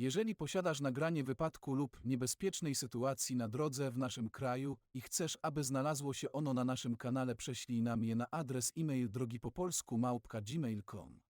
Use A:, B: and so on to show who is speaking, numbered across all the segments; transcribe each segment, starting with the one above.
A: Jeżeli posiadasz nagranie wypadku lub niebezpiecznej sytuacji na drodze w naszym kraju i chcesz, aby znalazło się ono na naszym kanale, prześlij nam je na adres e-mail drogi po polsku małpka gmail.com.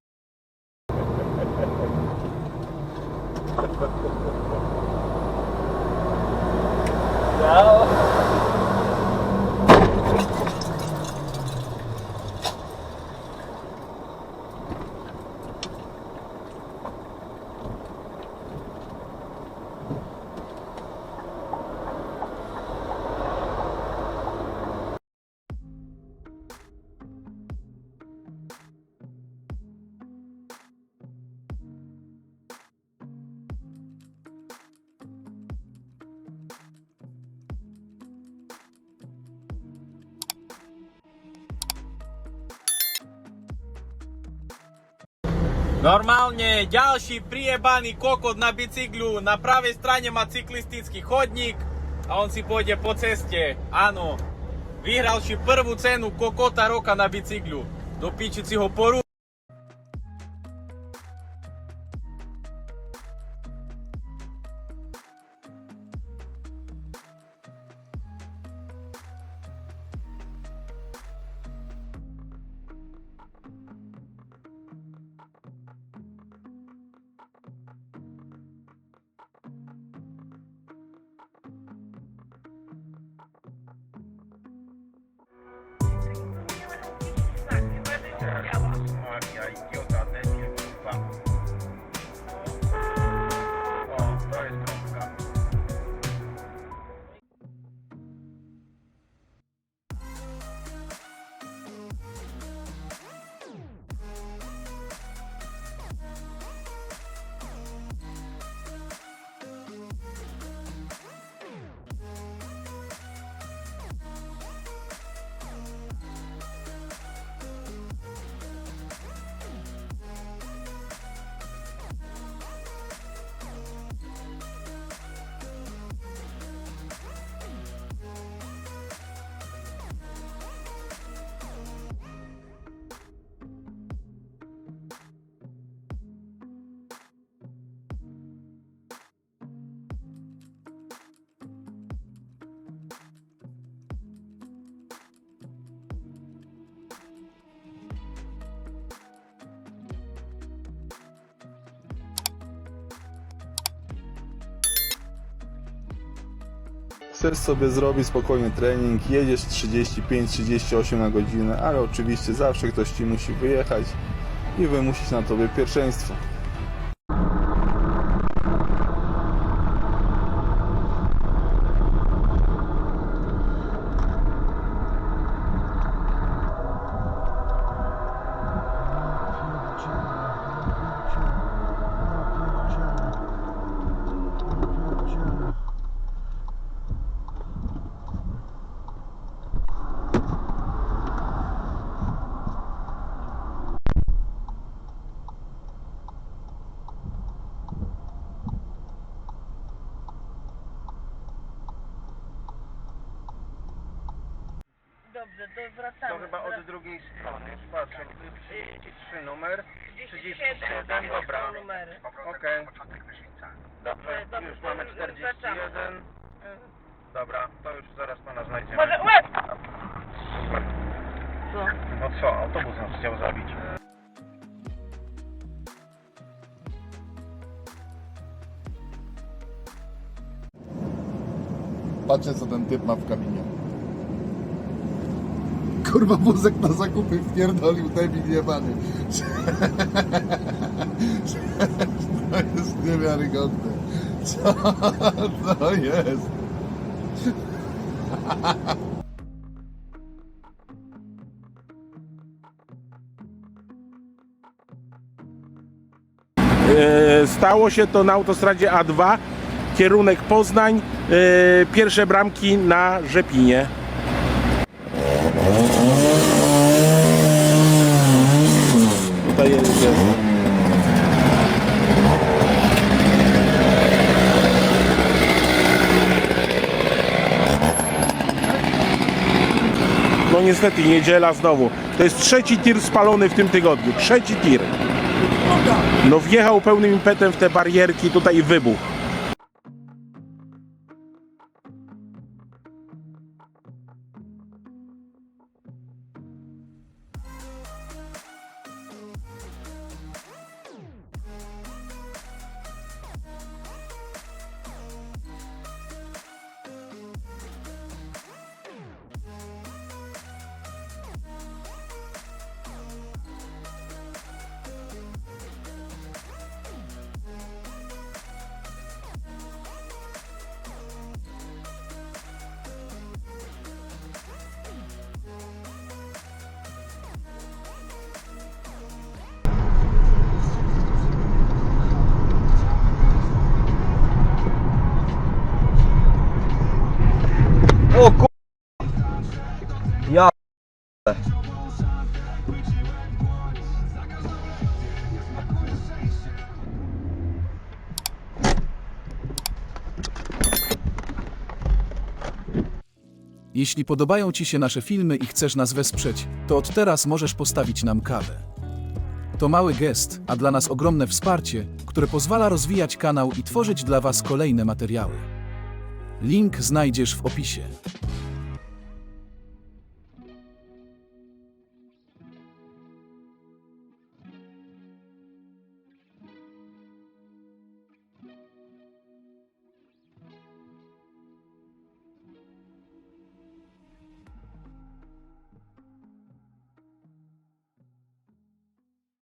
B: Normalnie, ďalší prijebaný kokot na bicyklu, na pravej strane má cyklistický chodník a on si pôjde po ceste. Áno, vyhral si prvú cenu kokota roka na bicyklu. Do piči si ho porú... Sabe, aí que
C: Chcesz sobie zrobić spokojnie trening, jedziesz 35-38 na godzinę, ale oczywiście zawsze ktoś ci musi wyjechać i wymusić na tobie pierwszeństwo.
D: Dobrze, to wracamy.
B: To chyba od drugiej strony. Patrzę, 33 numer, 37, dobra.
D: numery.
B: Okej. Dobrze,
D: Dobrze,
B: już
D: to
B: mamy
D: już
B: 41.
D: wracamy.
B: Dobra, to już zaraz pana znajdziemy.
D: Może łeb! Co?
B: No co, autobus nas chciał zabić.
E: Patrzę co ten typ ma w kabinie. Kurwa wózek na zakupy wpierdolił debil jebany. To jest niewiarygodne. Co to jest?
F: E, Stało się to na autostradzie A2, kierunek Poznań, e, pierwsze bramki na Rzepinie. Jest. No niestety niedziela znowu. To jest trzeci tir spalony w tym tygodniu. Trzeci tir. No wjechał pełnym impetem w te barierki tutaj i wybuch.
G: Ja...
A: Jeśli podobają Ci się nasze filmy i chcesz nas wesprzeć, to od teraz możesz postawić nam kawę. To mały gest, a dla nas ogromne wsparcie, które pozwala rozwijać kanał i tworzyć dla Was kolejne materiały. Link znajdziesz w opisie.